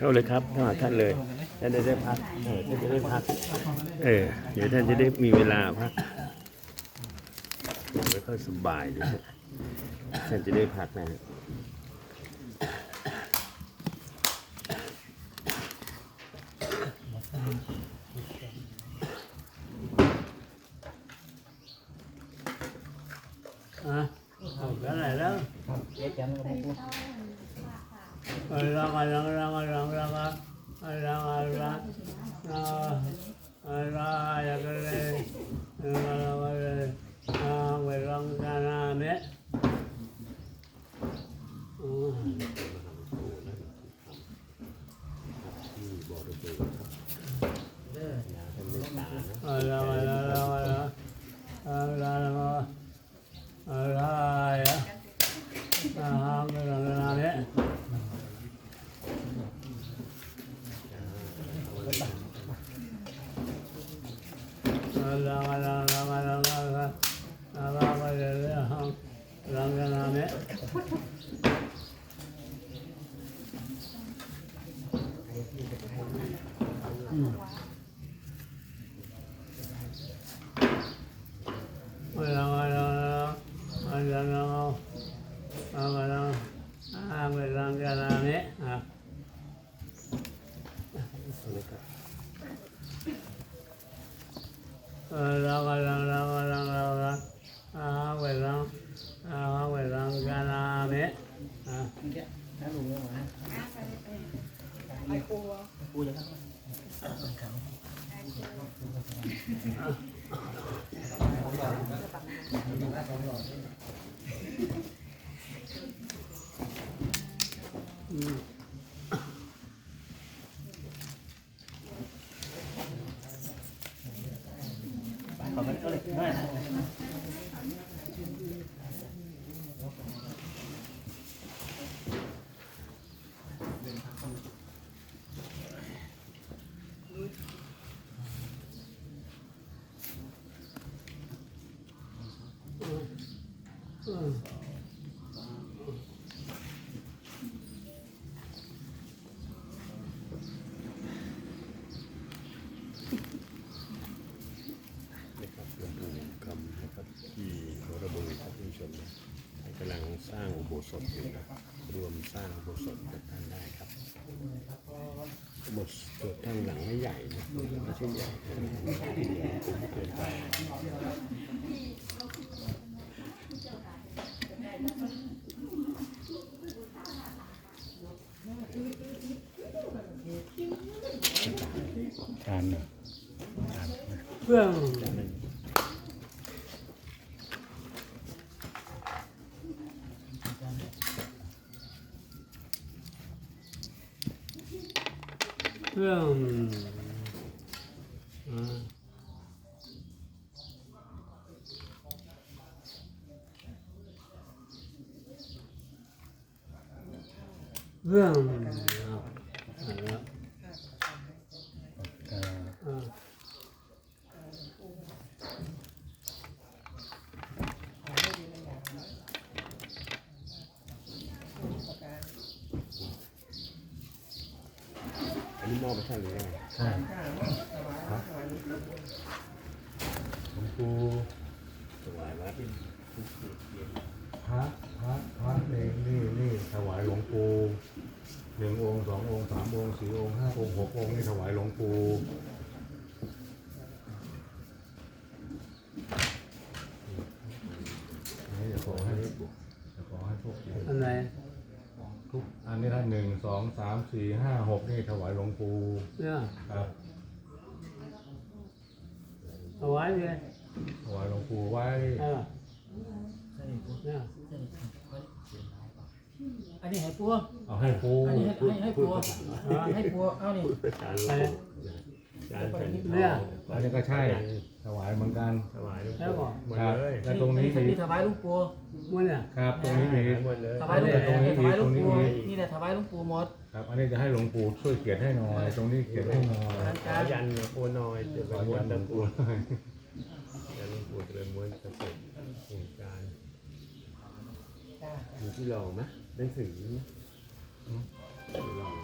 เข้าเลยครับเข้าหาท่านเลยท่านจะได้พักเออท่านจะได้พักเออเดี๋ยวท่านจะได้มีเวลาพักไม่ค่อยสบายเลยท่านจะได้พักนะฮะ รังอรังรังอรังอรังอรังอยากเลยมาลาวเลยอาเวรังกานาเมะอรังอรัง น้าลุงเนี่ยมาไอ้ปูปูจะทำอืม ขอมันก็เลยไม่ อืม นะครับหลวงปู่คำนะครับที่วรบุรีครับท่านผู้ชมนะท่านกำลังสร้างอุโบสถอยู่นะรวมสร้างอุโบสถกับท่านได้ครับอุโบสถทานหลังไม่ใหญ่นะไม่ใช่ใหญ่เกินไป Well. อันนี้มอบไปท่หรือยังใช่พระหลวงปู่ถวายวัดพระพระพระนี่นี่นี่ถวายหลวงปู่หนึ่งองค์สององค์สามองค์สี่องค์ห้าองค์หกองค์นี่ถวายหลวงปู่นี่จะขอให้จะขอให้ทุกอันไหน ทุกอันนี้ท่านหนึ่งสองสามสี่ห้าหกนี่ถวายหลวงปู่เนี่ยครับ เอาไว้เลยถวายหลวงปู่ไว้เออใช่ปูเนี่ยอันนี้ให้ปูเอาให้ปู่อันนี้ให้ให้ปูให้ปูเอานี่พูดภาษาหลวงไปปู่จานแผ่นท เนี่อยงอันนี้ก็ใช่ถวายเหมือนกันถวายหลวงแล้วบปู่อกหมดครับเลยแล้วตรงนี้นี่อีกถวายลุงปูมันเนี่ยครับ ตรงนี้อีกหมดเลยถวายลุงตรงนี้ถวายลุงตรงนี้ปูอีกนี่แหละถวายลุงปูหมดครับ อันนี้จะให้หลวงปู่ช่วยเขียนให้หน่อย ตรงนี้เขียนให้หน่อยขอยันหลวงปู่หน่อยจะขไปอม้วยันนหลตะวงปูปู่ยันหลวงปู่จะไปม้วนตะปูเหตุการณ์มีที่ลองไหมหนังสือไหมที่ลอง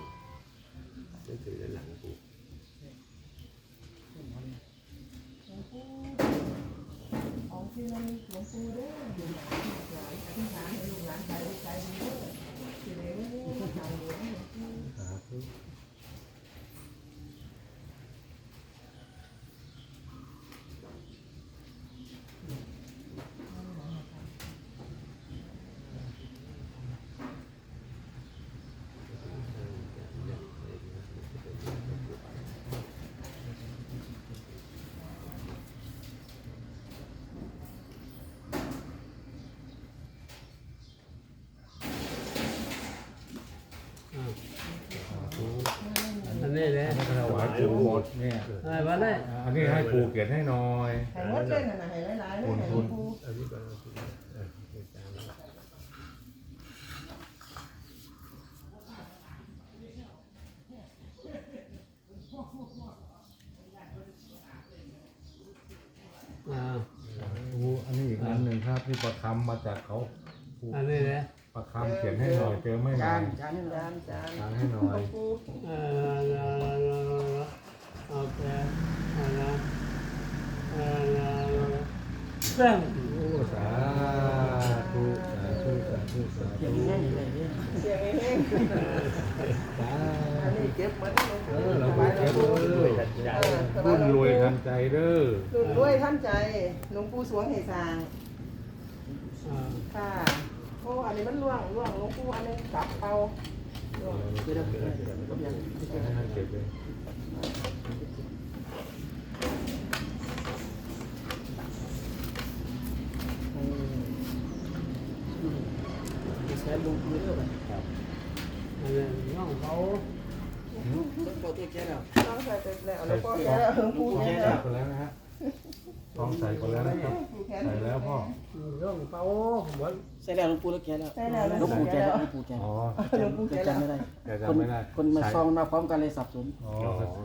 หนังสือด้านหลังปู่ สาธุ อ่า สาธุ อันนี้เลย ให้ถวาย ปู่หมดเนี่ยอะไรวะเนี่ย อันนี้ให้ปู่เขียนให้หน่อยให้หมดเลยน่ะนะให้หลายๆเลยให้หลวงปู่เอาที่ก่อนเอาที่ก่อนเออเดี๋ยวตามมาอ่าสาธุอันนี้อีกอันหนึ่งครับที่ประคำมาจากเขาปู่อันนี้เลยประคำเขียนให้หน่อยเจอไม่จานานนจานนี่จานจานทานให้หน่อหลยวงปู่เออโอเคอันนั้นอันนั้นเส้นโอ้สาธุสาธุสาธุสาเขียนธุง่ายๆเสียงเองสาอันนี้เก็บมดหลวงเออเราไปเก็บเด้อเออถวารุ่นรวยทันใจเด้อรุ่นด้วยท่านใจหลวงปู่สวงให้สางค่ะโอ้อันนี้มันล่วงล่วงหลวงปู่อันนี้กลับเอาล่วงเดี๋ยวเดี๋ยวเดี๋ยวเดี๋ยวเดี๋ยวเดี๋ยว ให้เก็บเลย ใช้ลงมือด้วย อั นนี้น้องเขาต้องโปรตีนแค่แล้วน้องใส่ไปแล้วหลวงปู่แกแล้วหลวงปู่แกใส่แล้วไปแล้วนะฮะต้องใส่ไปแล้วนะครับ ใส่แล้วพ่อน้องเขาหมดใส่แล้วหลวงปู่แล้วแค่แล้วใส่แล้วหลวงปู่แค่แล้วหลวงปู่แค่อ๋อหลวงปู่แกแล้วจำไม่ได้แกคนจำไม่ได้คนมาซองมาพร้อมกันเลยสับสนอ๋อ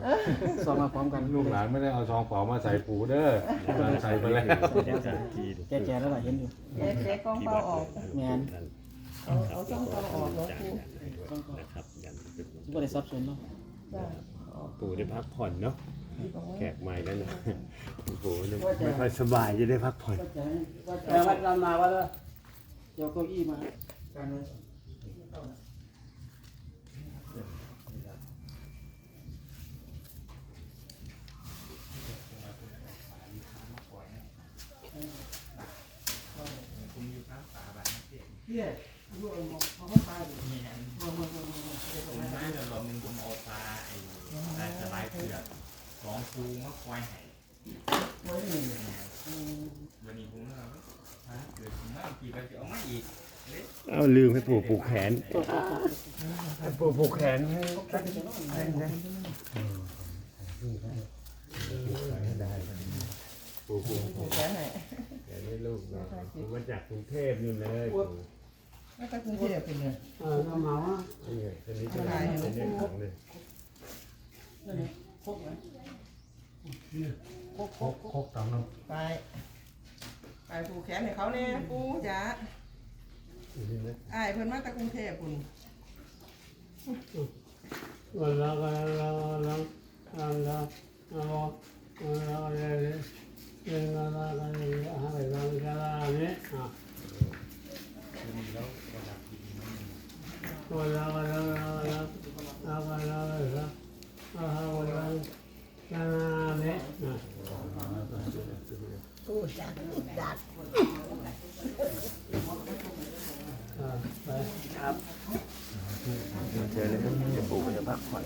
อ๋อซองมาพร้อมกันลูกหลานไม่ได้เอาซองเปล่ามาใส่ปูเด้อลูกหลานใส่ไปแล้วแก่ๆแล้วล่ะเห็นอยู่แกแกกองเปล่าออกแมน เอาเอาช่องเปล่าออกหลวงปู่นะครับยันเป็นบ่ได้สับสนเนาะจ้ะออกปู่ได้พักผ่อนเนาะที่ตรงนี้แขกใหม่แล้วนะปู่เนี่ยไม่ค่อยสบายจะได้พักผ่อนว่าจะว่าจะแต่วัดเรามาวัดละเดี๋ยวเก้าอี้มาการเลย ไม้เดี๋ยวรอบหนึงผมเอาปลาไอ้ปลาสบายเผือกสองฟูมาควายไห้วันนี้ผมก็ฮะเกิดขึ้นมากี่วันจะเอามาอีก เอาลืมให้ปู่ผูกแขนให้ปู่ผูกแขนให้ปูปูผูกแขนแขนให้ลูกเนาะผมมาจากกรุงเทพนี่นเลยปู่แล้วก็กรุงเทพเป็นไงเออน้องเขาอะนี่ไงอันนี้เป็นเป็นเรื่องของเลยพกไหมโคกโคกตำน้ไปไปผูกแขนให้เขาเนี่ยปูจ๋า นี่นะอ้ายเพิ่นมาจากกรุงเทพปุ่นวันละกันละละละละละละเลยเรื่องละละกันเลยอะไรกันกันละเนี่ยอะวันละกันละละละละกันละละอ่าวันละกันละเนี่ยอะ ปูจ๋าจ๋า อ่าไป เจอเลยครับเดี๋ยวปู่ก็จะพักผ่อน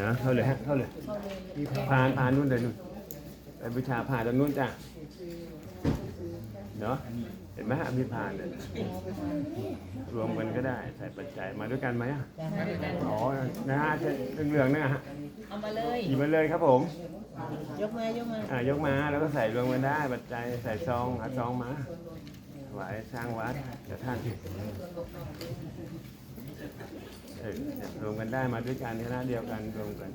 นะ เท่าเลยฮะเท่าเลยผ่านผ่านนู่นเลยนู่นไปบูชาผ่านตรงนู้นจ้ะเนาะเห็นไหมฮะมีผ่านเลยรวมกันก็ได้ใส่ปัจจัยมาด้วยกันไหมอะอ๋อนะฮะเหลืองๆนะฮะเอามาเลยหยิบมาเลยครับผม ยกมายกมาอ่ายกมาแล้วก็ใส่รวมกันได้ปัจจัยใส่ซองเอาซองมาถวายสร้างวัดกับท่านเออเนี่ยรวมกันได้มาด้วยกันคณะเดียวกันรวมกัน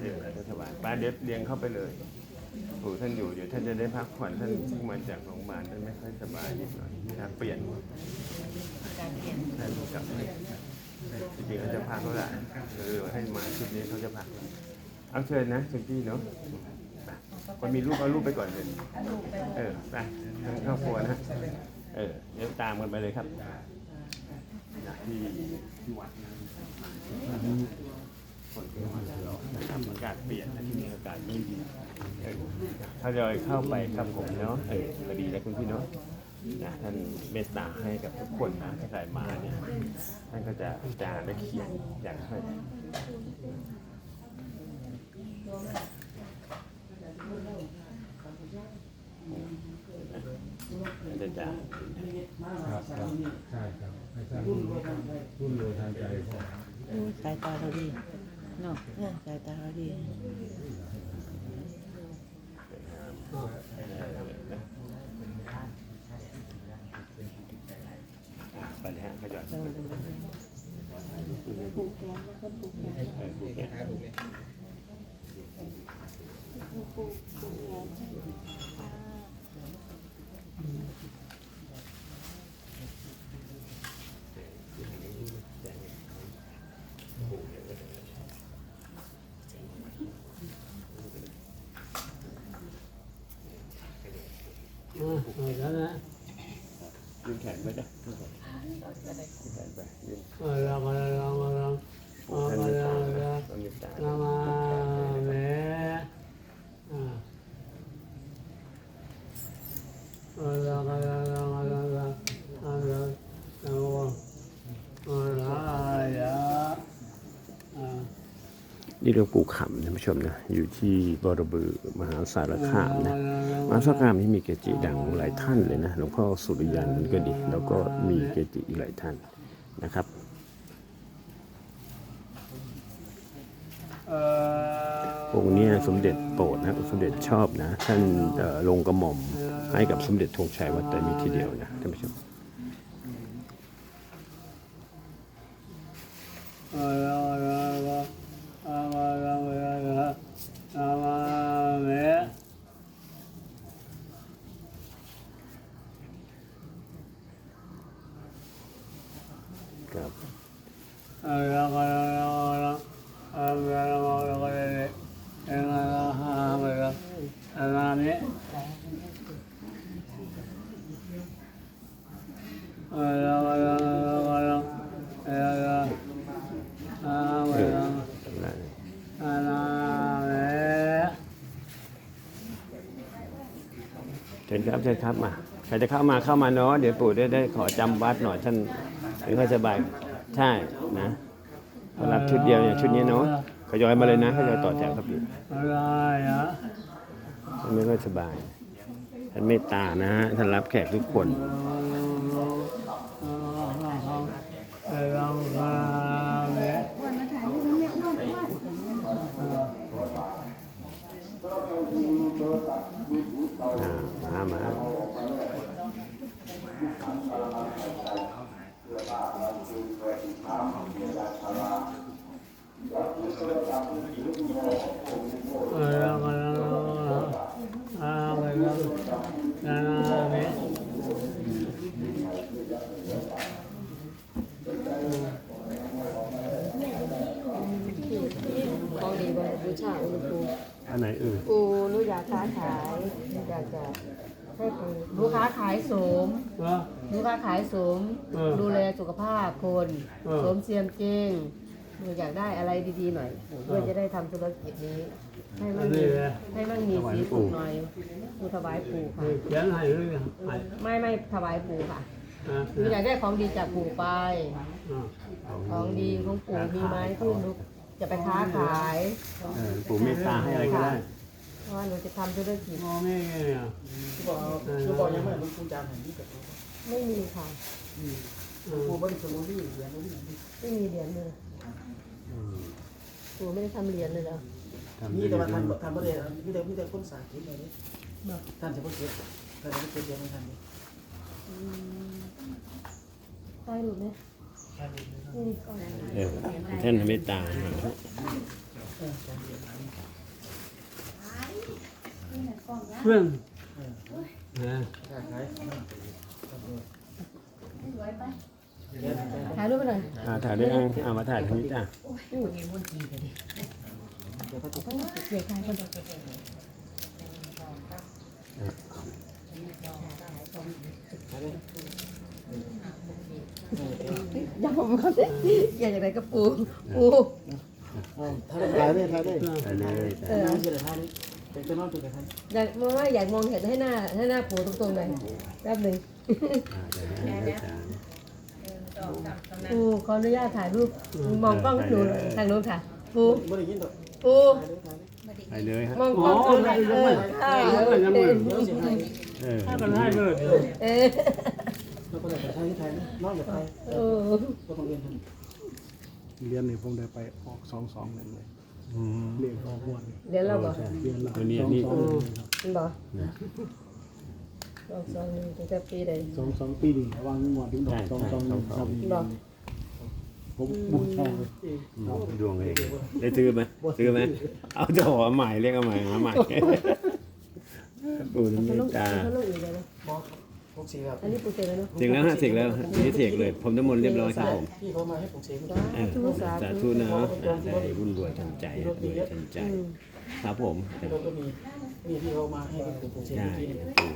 เดียวจะถวายป้าเด็ดเรียงเข้าไปเลยปู่ท่านอยู่เดี๋ยวท่านจะได้พักผ่อนท่านเพิ่งมาจากโรงพยาบาลท่านไม่ค่อยสบายนิดหน่อยอยากเปลี่ยนการเปลี่ยนท่านกลับไปจริงๆเขาจะพักแล้วล่ะเออให้มาชุดนี้เขาจะพักเอาเชิญนะเชิญพี่เนาะคนมีลูกเอาลูกไปก่อนเลยเออไปทางครอบครัวนะ เออเดี๋ยวตามกันไปเลยครับ ที่ที่วัดนะครับคนที่วัดนะครับอากาศเปลี่ยนนะที่นี่อากาศไม่ดีเออถ้าจะเข้าไปครับผมเนาะเออพอดีแล้วคุณพี่เนาะนะท่านเมตตาให้กับทุกคนนะถ้าใครมาเนี่ยท่านก็จะจาและเขียนอยากใหอาจารย์ครับครับใช่ครับ รุ่นรุ่นรวยทางใจพ่ออู้สายตาเราดีเนาะเออสายตาเราดีไปเลยฮะขยันเราดูผูกแขนผูกแขนอ่า เอาแล้วนะยืนแขนไว้จ้ะยืนแขนไปยืนเอาละมาละมามาละผูกท่ามาเมตละตามาละท่านเมา ละมาเมอ่าเอาละมาละมาละมาละเอาละเอาละเอาละยะอ่า นี่หลวงปู่ขำท่านผู้ชมนะอยู่ที่บรบือมหาสารคามนะมหาสารคามนี่มีเกจิดังหลายท่านเลยนะหลวงพ่อสุริยันก็ดี แล้วก็มีเกจิอีกหลายท่านนะครับองค์นี้สมเด็จโปรดนะสมเด็จชอบนะ ท่านลงกระหม่อมให้กับสมเด็จธงชัยวัดไตรมิทีเดียวนะท่านผู้ชม เอาละมาละเอามาละมาละเอามาเม ครับ เอาละมาละมาละเอามาละมาละมาละเอามาละเอามาละเอามาเมเอาละมาละมาละเอาละเอามา เออ ละ จำได้ เอาละเม เชิญ ครับเชิญครับมาใครจะเข้ามาเข้ามาเนาะเดี๋ยวปู่ได้ได้ขอจำวัดหน่อยท่านไม่ค่อยสบายใช่นะมารับชุดเดียวเนี่ยชุดนี้เนาะขยอยมาเลยนะขยอยต่อแถวครับพี่อะไรอะท่านไม่ค่อยสบายท่านเมตตานะฮะท่านรับแขกทุกคน เอาละมาเม อ่ามามา เอาละมาละเอามาละเอาเมของดีบนบูชาอุณหภูมิอันไหนเอ่ยปูนูอยากค้าขายอยากจะ ห้ปูหนูค้าขายสมเออหนูค้าขายสมเออดูแลสุขภาพคนเออสมเสียมเจ้งหนูอยากได้อะไรดีๆหน่อยเพื่อจะได้ทำธุรกิจนี้ ให้มันมีให้มันมีสีสุขหน่อยหนูถวายปู่ค่ะ เขียนให้หรือยังให้ไม่ไม่ถวายปู่ค่ะอะหนูอยากได้ของดีจากปู่ไป อะของดีของปู่มีไหมที่หนูจะไปค้าขาย เออปู่เมตตาให้อะไรก็ได้ เพราะว่าหนูจะทำธุรกิจมองไม่ไงอะคือบอกคือบอกยังไม่รู้คุณจานเห็นนี่กับไม่มีค่ะกูบริสุทธิ์นี่เรียนนี่ไม่มีเหรียญเลยปู่ไม่ได้ทำเหรียญเลยเหรอนี่แต่ว่าท่านท่านบริเวณนี่แต่นี่แต่คนสาธิตเลยท่านจะพูดเก็บท่านจะพูดเก็บเดียวไม่ทันเลยได้หรือไม่นี่ก่อน เออท่านเมตตาเพื่อ นนะขายขายถ่ายรูปไปหน่อยอ่าถ่ายได้ยังอ่ามาถ่ายทางนี้จ้ะเดี๋ยวเขาจะเสียถ่ายคนยังผมเขาสิอยากจะได้กระปูปูเอาถ่ายได้ถ่ายได้ถ่ายได้ถ่ายเลยจ้ะเออน้ำเสียถ่ายได้เป็นตัวน้องตัวถ่ายอยากมองว่าอยากมองเห็นให้หน้าให้หน้าปูตรงๆหน่อยแป๊บหนึ่งอ่าเดี๋ยวให้อาจารย์ปูขออนุญาตถ่ายรูปมองกล้องดูทางโน้นค่ะปูไม่ได้ยินดอกปูถ่ายได้ถ่ายได้ถ่ายเลยฮะมองกล้องดูหน่อยเออค่ะเดี๋ยวเสียถ่ายเออถ้ากันให้เลยเออแล้วก็ได้ถ่ายถ่ายน้องอย่าถ่ายเออ ก็ต้องเรียนเรียนนี่ผมได้ไปออกสองสองหนึ่งเลย อืม เรียนออกวันเดี๋ยวเราบอกเรียนละตัวนี้นี่สองสองหนึ่งครับมันบอกสองสองหนึ่งตั้งแต่ปีใดสองสองปีนี่ระวังงวดถึงดอกสองสองหนึ่งครับบอกผมบูชาเลยดวงเองได้ซื้อไหมซื้อไหมเอาจะหัวใหม่เรียกเอาใหม่หาใหม่ปูน้ำเขาเมลตงตาเขาลงอีกเลยนะบอส ปลูกเสกครับอันนี้ปูเสร็จแล้วเนาะเสกแล้วฮะเสกแล้วฮะนี่เสกเลยผมน้ำมนต์เรียบร้อยครับผมพี่เขามาให้ปลูกเสกสาเออธุสาสาธุธุนะอ่าได้รุ่นรวยทันใจรวยทันใจ อืมครับผมพี่เขาก็มีมีพี่เขามาให้ปลูกเสกใช่เมื่อกี้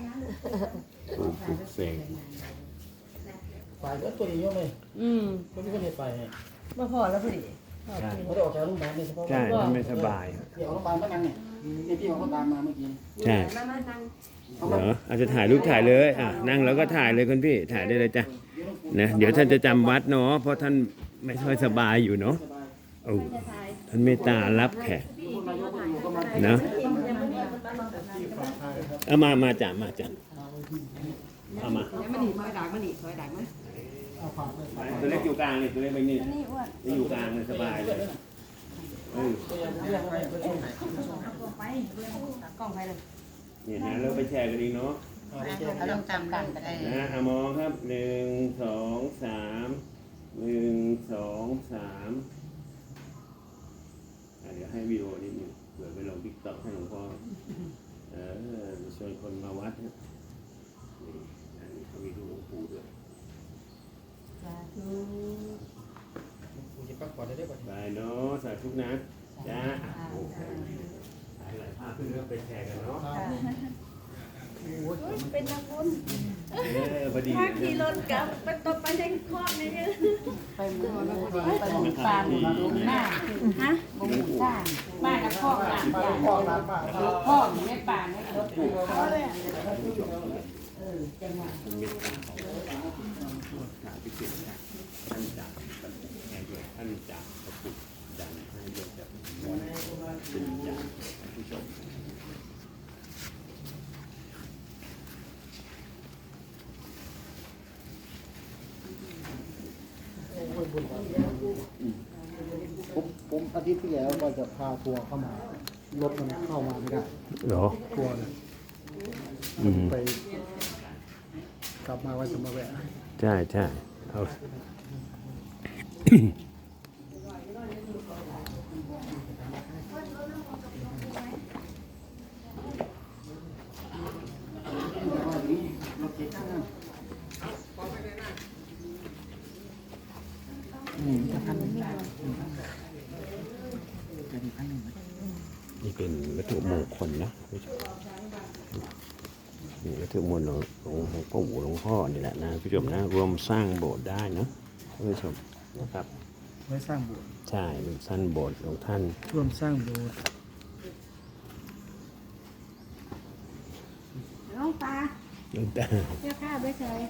ปูปูปูเสกฝ่ายก็ตัวเยอะเลยอืมก็ไม่ได้ไปมาพอแล้วพอดีใช่ไม่ได้ออกจากโรงพยาบาลเลยเฉพาะใช่ท่านไม่สบายพี่ออกโรงพยาบาลก็นั่งเนี่ยนี่พี่เขาก็ตามมาเมื่อกี้ใช่ มามานั่ง เหรออาจจะถ่ายรูปถ่ายเลยอะนั่งแล้วก็ถ่ายเลยคุณพี่ถ่ายได้เลยจ้ะนะเดี๋ยวท่านจะจำวัดเนาะเพราะท่านไม่ค่อยสบายอยู่เนาะโอ้ท่านเมตตารับแขกนะเอามามาจ้ะมาจ้ะเอามาไม่ดีไม่ด่างไม่ดีคอยด่างไหมตัวเล็กอยู่กลางเลยตัวเล็กไปนี่นี่อยู่กลางเลยสบายเลยเออกล้องไปเลย เนี่ยนะเราไปแชร์กันเองเนาะเขาต้องจำกันก็ได้นะอะมองครับหนึ่งสองสามหนึ่งสองสามอะเดี๋ยวให้วิดีโอนิดหนึงเผื่อไปลงทิกตอกให้หลวงพ่อเออชวนคนมาวัดนะนี่อันนี้เขามีรูปหลวงปู่ด้วยกูจะปักก่อนได้ด้วยบายเนาะสาธุนะจ้าโอ้โห ขึ้นแล้วไปแชร์กันเนาะเป็นนักบุญเออพอดีถ้าขี่รถกลับไปตกไปในคลองนี่เนี่ยไปมือไปหมุนปานหมุนหน้าฮะหมุนหน้าบ้านกับพ่อหลานบ้านพ่อหลานบ้านพ่ออยู่ป่าในรถเขาเลยเป็นเมตตาของพระพิเศษนะท่านจากแห่งด้วยท่านจากพระพุทธดันให้ด้วยจากเป็นจากผู้ชม ผมผมอา ทิตย์ที่แล้วก็จะพาทัวร์เข้ามารถมันเข้ามาไม่ได้เหรอทัวร์เนี่ยอืมไปกลับมาว่าจะมาแวะใช่ใช่เอา นี่เป็นวัตถุมงคลนะผู้ชมนี่วัตถุมงคลของหลวงพ่อหลวงพ่อนี่แหละนะผู้ชมนะรวมสร้างโบสถ์ได้นะผู้ชมนะครับไว้สร้างโบสถ์ใช่รวมสร้างโบสถ์ของท่านร่วมสร้างโบสถ์น้องปลาหลวงตาเจ้าข้าไม่เคย